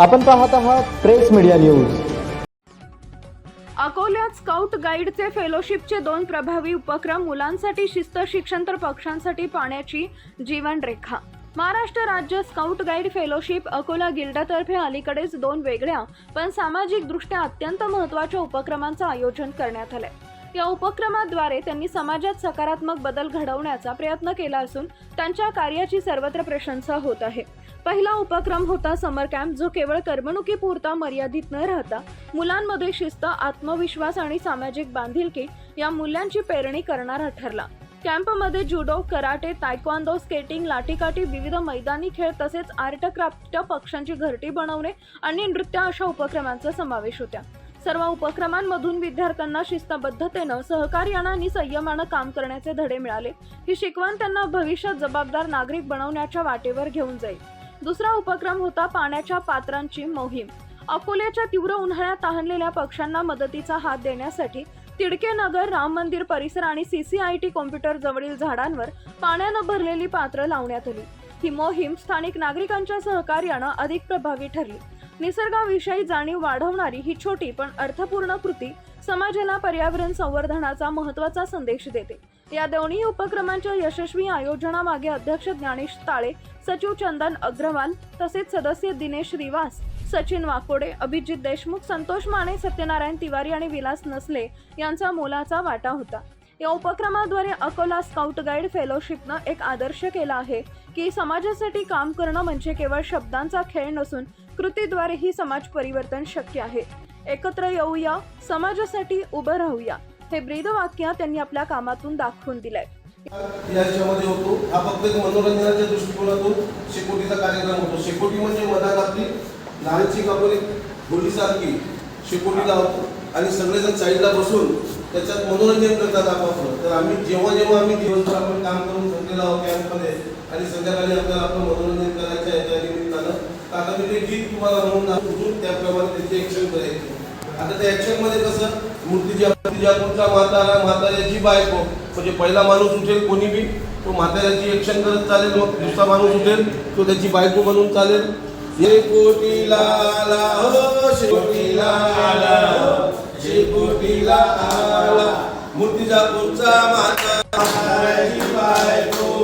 आपण पाहत आहात प्रेस मीडिया न्यूज. अकोल्यात स्काउट गाईडचे फेलोशिपचे दोन प्रभावी उपक्रम मुलांसाठी शिस्त शिक्षण तर पक्षांसाठी पाण्याची जीवनरेखा. महाराष्ट्र राज्य स्काउट गाईड फेलोशिप अकोला गिल्डातर्फे अलीकडेच दोन वेगळ्या पण सामाजिकदृष्ट्या अत्यंत महत्त्वाच्या उपक्रमांचं आयोजन करण्यात आलंय. या उपक्रमाद्वारे त्यांनी समाजात सकारात्मक बदल घडवण्याचा प्रयत्न केला असून त्यांच्या कार्याची सर्वत्र प्रशंसा होत आहे. पहिला उपक्रम होता समर कॅम्प जो केवळ करमणुकीपुरता मर्यादित न राहता मुलांमध्ये शिस्त आत्मविश्वास आणि सामाजिक बांधिलकी या मूल्यांची पेरणी करणारा ठरला. कॅम्पमध्ये जुडो कराटे तायक्वांदो स्केटिंग लाठीकाठी विविध मैदानी खेळ तसेच आर्ट क्राफ्ट पक्षांची घरटी बनवणे आणि नृत्य अशा उपक्रमांचा समावेश होत्या सर्व उपक्रमांमधून विद्यार्थ्यांना शिस्तबद्धतेनं सहकार्यानं आणि संयमानं काम करण्याचे धडे मिळाले. ही शिकवण त्यांना भविष्यात जबाबदार नागरिक बनवण्याच्या वाटेवर घेऊन जाईल. दुसरा उपक्रम होता पाण्याच्या पात्रांची मोहीम. अकोल्याच्या तीव्र उन्हाळ्यात तहानलेल्या पक्ष्यांना मदतीचा हात देण्यासाठी तिडके नगर राम मंदिर परिसर आणि सीसीआयटी कॉम्प्युटर जवळील झाडांवर पाण्यानं भरलेली पात्र लावण्यात आली. ही मोहीम स्थानिक नागरिकांच्या सहकार्यानं अधिक प्रभावी ठरली. निसर्गाविषयी जाणीव वाढवणारी ही छोटी पण अर्थपूर्ण कृती समाजाला पर्यावरण संवर्धनाचा महत्त्वाचा संदेश देते. या दोन्ही उपक्रमांच्या यशस्वी आयोजनामागे अध्यक्ष ज्ञानेश ताळे सचिव चंदन अग्रवाल तसेच सदस्य दिनेश रिवास सचिन वाकोडे अभिजित देशमुख संतोष माने सत्यनारायण तिवारी आणि विलास नसले यांचा मोलाचा वाटा होता. या उपक्रमाद्वारे अकोला स्काउट गाईड फेलोशिपनं एक आदर्श केला आहे की समाजासाठी काम करणं म्हणजे केवळ शब्दांचा खेळ नसून कृतीद्वारेही समाज परिवर्तन शक्य आहे. एकत्र येऊया समाजासाठी उभं राहूया हे ब्रीद वाक्य त्यांनी आपल्या कामातून दाखवून दिलंय. याच्यामध्ये होतो हा फक्त एक मनोरंजनाच्या दृष्टिकोनातून शेकोटीचा कार्यक्रम होतो. शेकोटी म्हणजे मधात आपली लहानशी आपण एक होळीसारखी शेकोटी लावतो आणि सगळेजण साईडला बसून त्याच्यात मनोरंजन करतात आपापलं. तर आम्ही जेव्हा जेव्हा आम्ही दिवसभर आपण काम करून थकलेलो आहोत कॅम्पमध्ये आणि संध्याकाळी आपल्याला आपलं मनोरंजन करायचं आहे त्या निमित्तानं तर आता मी ते गीत तुम्हाला म्हणून त्याप्रमाणे त्याची एक्शन करायची आता त्या एक्शनमध्ये कसं मूर्तीच्या तुझ्या म्हातारा म्हाताऱ्याची बायको म्हणजे पहिला माणूस उठेल कोणी बी तो म्हाताऱ्याची एक्शन करत चालेल. मग दुसरा माणूस उठेल तो त्याची बायको बनून चालेल. शेकोटीला कोटीला हो शेकोटीला मूर्तीला आला. मूर्तीचा पुढचा माझा बायको